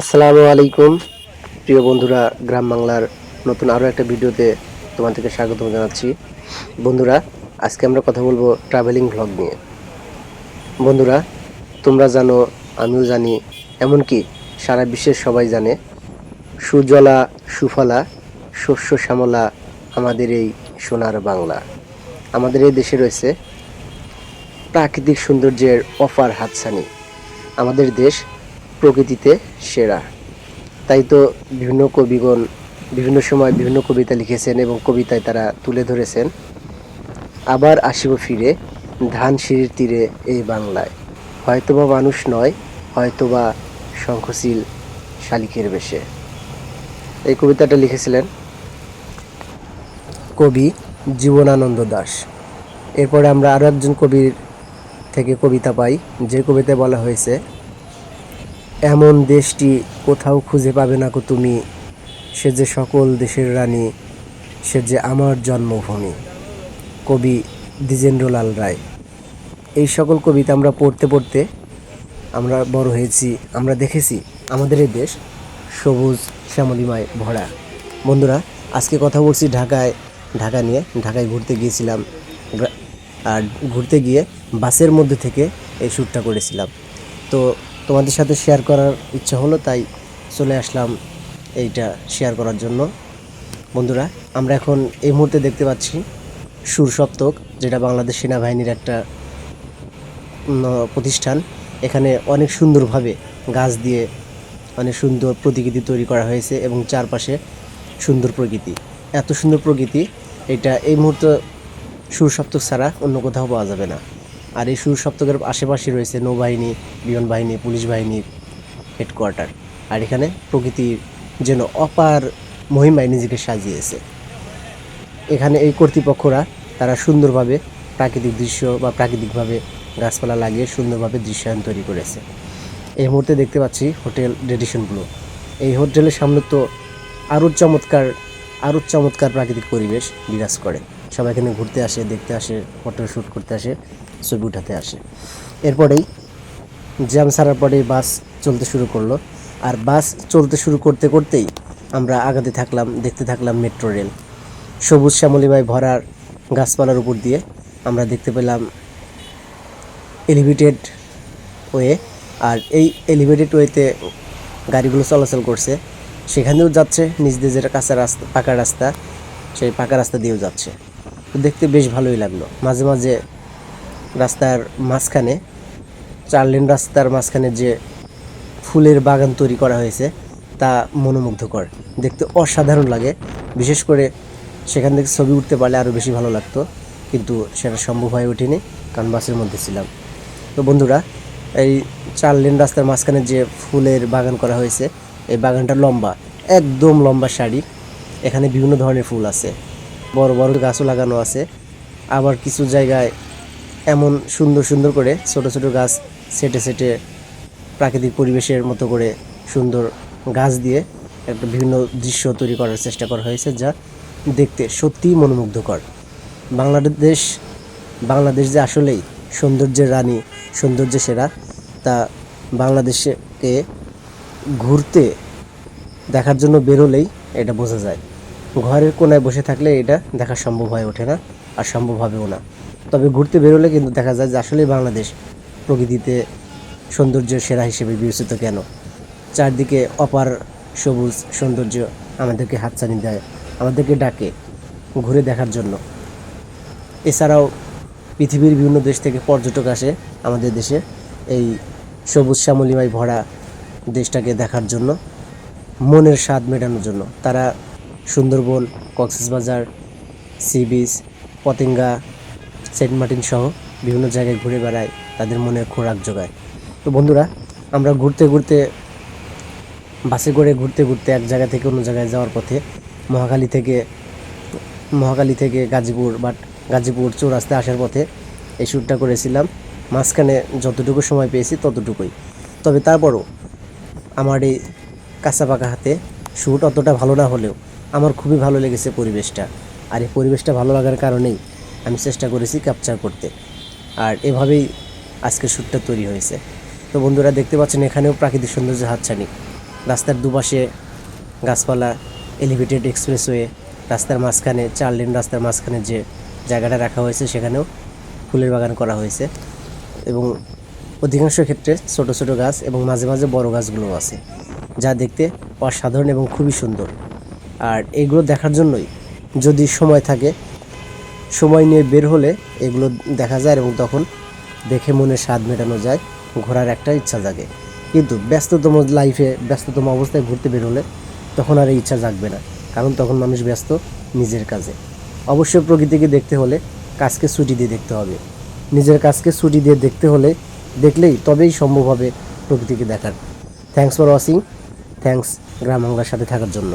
আসসালামু আলাইকুম। প্রিয় বন্ধুরা, গ্রাম বাংলার নতুন আরও একটা ভিডিওতে তোমাদেরকে স্বাগত জানাচ্ছি। বন্ধুরা, আজকে আমরা কথা বলব ট্রাভেলিং ভ্লগ নিয়ে। বন্ধুরা, তোমরা জানো, আমিও জানি, এমনকি সারা বিশ্বের সবাই জানে, সুজলা, সুফলা, শস্য শ্যামলা আমাদের এই সোনার বাংলা। আমাদের এই দেশে রয়েছে প্রাকৃতিক সৌন্দর্যের অফার হাতছানি। আমাদের দেশ প্রকৃতিতে সেরা। তাই তো বিভিন্ন কবিগণ বিভিন্ন সময় বিভিন্ন কবিতা লিখেছেন এবং কবিতায় তারা তুলে ধরেছেন। আবার আসিব ফিরে ধান সিঁড়ির তীরে এই বাংলায়। হয়তোবা মানুষ নয়, হয়তোবা শঙ্খশীল শালিকের বেশে। এই কবিতাটা লিখেছিলেন কবি জীবনানন্দ দাস। এরপরে আমরা আরও একজন কবির থেকে কবিতা পাই, যে কবিতায় বলা হয়েছে এমন দেশটি কোথাও খুঁজে পাবে না কো তুমি। সে যে সকল দেশের রানী, সে যে আমার জন্মভূমি। কবি দ্বিজেন্দ্রলাল রায়। এই সকল কবিতা আমরা পড়তে পড়তে আমরা বড় হয়েছি, আমরা দেখেছি আমাদের এই দেশ সবুজ শ্যামলিমায় ভরা। বন্ধুরা, আজকে কথা বলছি ঢাকায়, ঢাকা নিয়ে, ঢাকায় ঘুরতে গিয়েছিলাম। আর ঘুরতে গিয়ে বাসের মধ্যে থেকে এই শ্যুটটা করেছিলাম। তো তোমাদের সাথে শেয়ার করার ইচ্ছা হলো, তাই চলে আসলাম এইটা শেয়ার করার জন্য। বন্ধুরা, আমরা এখন এই মুহূর্তে দেখতে পাচ্ছি সুর সপ্তক, যেটা বাংলাদেশ সেনাবাহিনীর একটা প্রতিষ্ঠান। এখানে অনেক সুন্দরভাবে গাছ দিয়ে অনেক সুন্দর প্রতিকৃতি তৈরি করা হয়েছে এবং চারপাশে সুন্দর প্রকৃতি। এত সুন্দর প্রকৃতি, এটা এই মুহূর্তে সুর সপ্তক ছাড়া অন্য কোথাও পাওয়া যাবে না। আর এই সুর সপ্তকের আশেপাশে রয়েছে নৌবাহিনী বিমান বাহিনী পুলিশ বাহিনীর হেডকোয়ার্টার আর এখানে প্রকৃতির যেন অপার মহিমায় নিজেকে সাজিয়েছে। এখানে এই কর্তৃপক্ষরা তারা সুন্দরভাবে প্রাকৃতিক দৃশ্য বা প্রাকৃতিকভাবে গাছপালা লাগিয়ে সুন্দরভাবে দৃশ্যায়ন তৈরি করেছে। এই মুহূর্তে দেখতে পাচ্ছি হোটেল রেডিশন ব্লু এই হোটেলের সামনে তো আরও চমৎকার আরও চমৎকার প্রাকৃতিক পরিবেশ বিরাজ করে। সবাই এখানে ঘুরতে আসে, দেখতে আসে ফটো শ্যুট করতে আসে, ছবি উঠাতে আসে। এরপরেই জ্যাম ছাড়ার পরেই বাস চলতে শুরু করল। আর বাস চলতে শুরু করতে করতেই আমরা আগাতে থাকলাম, দেখতে থাকলাম মেট্রো রেল সবুজ শ্যামলিমায় ভরার গাছপালার উপর দিয়ে আমরা দেখতে পেলাম এলিভেটেড ওয়ে আর এই এলিভেটেড ওয়েতে গাড়িগুলো চলাচল করছে। সেখানেও যাচ্ছে, নিজ যেটা কাঁচা রাস্তা, পাকা রাস্তা, সেই পাকা রাস্তা দিয়েও যাচ্ছে। দেখতে বেশ ভালোই লাগল। মাঝে মাঝে রাস্তার মাঝখানে, চার লেন রাস্তার মাঝখানে যে ফুলের বাগান তৈরি করা হয়েছে, তা মনোমুগ্ধকর। দেখতে অসাধারণ লাগে। বিশেষ করে সেখান থেকে ছবি উঠতে পারলে আরও বেশি ভালো লাগতো, কিন্তু সেটা সম্ভব হয়ে ওঠেনি, কারণ বাসের মধ্যে ছিলাম। তো বন্ধুরা, এই চার লেন রাস্তার মাঝখানে যে ফুলের বাগান করা হয়েছে, এই বাগানটা লম্বা, একদম লম্বা সারি এখানে বিভিন্ন ধরনের ফুল আছে। বড় বড় গাছও লাগানো আছে। আবার কিছু জায়গায় এমন সুন্দর সুন্দর করে ছোট ছোট গাছ সেটে সেটে প্রাকৃতিক পরিবেশের মতো করে সুন্দর গাছ দিয়ে একটা বিভিন্ন দৃশ্য তৈরি করার চেষ্টা করা হয়েছে যা দেখতে সত্যিই মনোমুগ্ধকর। বাংলাদেশ বাংলাদেশ যে আসলেই সৌন্দর্যের রানী সৌন্দর্যের সেরা, তা বাংলাদেশকে ঘুরতে দেখার জন্য বেরোলেই এটা বোঝা যায়। ঘরের কোনায় বসে থাকলে এটা দেখা সম্ভব হয়ে ওঠে না আর সম্ভব হবেও না। তবে ঘুরতে বেরোলে কিন্তু দেখা যায় যে আসলেই বাংলাদেশ প্রকৃতিতে সৌন্দর্যের সেরা হিসেবে বিবেচিত কেন? চারদিকে অপার সবুজ সৌন্দর্য আমাদেরকে হাতছানি দেয়, আমাদেরকে ডাকে ঘুরে দেখার জন্য। এছাড়াও পৃথিবীর বিভিন্ন দেশ থেকে পর্যটক আসে আমাদের দেশে এই সবুজ শ্যামলিমায় ভরা দেশটাকে দেখার জন্য, মনের স্বাদ মেটানোর জন্য। তারা Sundarban, Cox's Bazar, sea beach, Patenga, Saint Martin সহ বিভিন্ন জায়গায় ঘুরে বেড়ায়, তাদের মনে খোরাক জোগায়। তো বন্ধুরা, আমরা ঘুরতে ঘুরতে, বাসে করে ঘুরতে ঘুরতে এক জায়গা থেকে অন্য জায়গায় যাওয়ার পথে মহাখালী থেকে মহাখালী থেকে গাজীপুর, বাট গাজীপুর চৌরাস্তায় আসার পথে এই শ্যুটটা করেছিলাম। মাঝখানে যতটুকু সময় পেয়েছি ততটুকুই। তবে তারপরও আমার এই কাঁচা পাকা হাতে শ্যুট অতটা ভালো না হলেও আমার খুবই ভালো লেগেছে পরিবেশটা। আর এই পরিবেশটা ভালো লাগার কারণেই আমি চেষ্টা করেছি ক্যাপচার করতে। আর এভাবেই আজকের শ্যুটটা তৈরি হয়েছে। তো বন্ধুরা, দেখতে পাচ্ছেন এখানেও প্রাকৃতিক সৌন্দর্য হাতছানি। রাস্তার দুপাশে গাছপালা এলিভেটেড এক্সপ্রেসওয়ে রাস্তার মাঝখানে, চার লেন রাস্তার মাঝখানে যে জায়গাটা রাখা হয়েছে, সেখানেও ফুলের বাগান করা হয়েছে। এবং অধিকাংশ ক্ষেত্রে ছোট ছোট গাছ এবং মাঝে মাঝে বড় গাছগুলোও আছে, যা দেখতে অসাধারণ এবং খুবই সুন্দর। আর এগুলো দেখার জন্যই যদি সময় থাকে, সময় নিয়ে বের হলে এগুলো দেখা যায় এবং তখন দেখে মনে স্বাদ মেটানো যায়, ঘোরার একটা ইচ্ছা জাগে। কিন্তু ব্যস্ততম লাইফে ব্যস্ততম অবস্থায় ঘুরতে বের হলে তখন আর এই ইচ্ছা জাগবে না, কারণ তখন মানুষ ব্যস্ত নিজের কাজে। অবশ্যই প্রকৃতিকে দেখতে হলে কাজকে ছুটি দিয়ে দেখতে হবে। নিজের কাজকে ছুটি দিয়ে দেখতে হলে দেখলেই তবেই সম্ভব হবে প্রকৃতিকে দেখার। থ্যাংকস ফর ওয়াচিং থ্যাংকস গ্রাম বাংলার সাথে থাকার জন্য।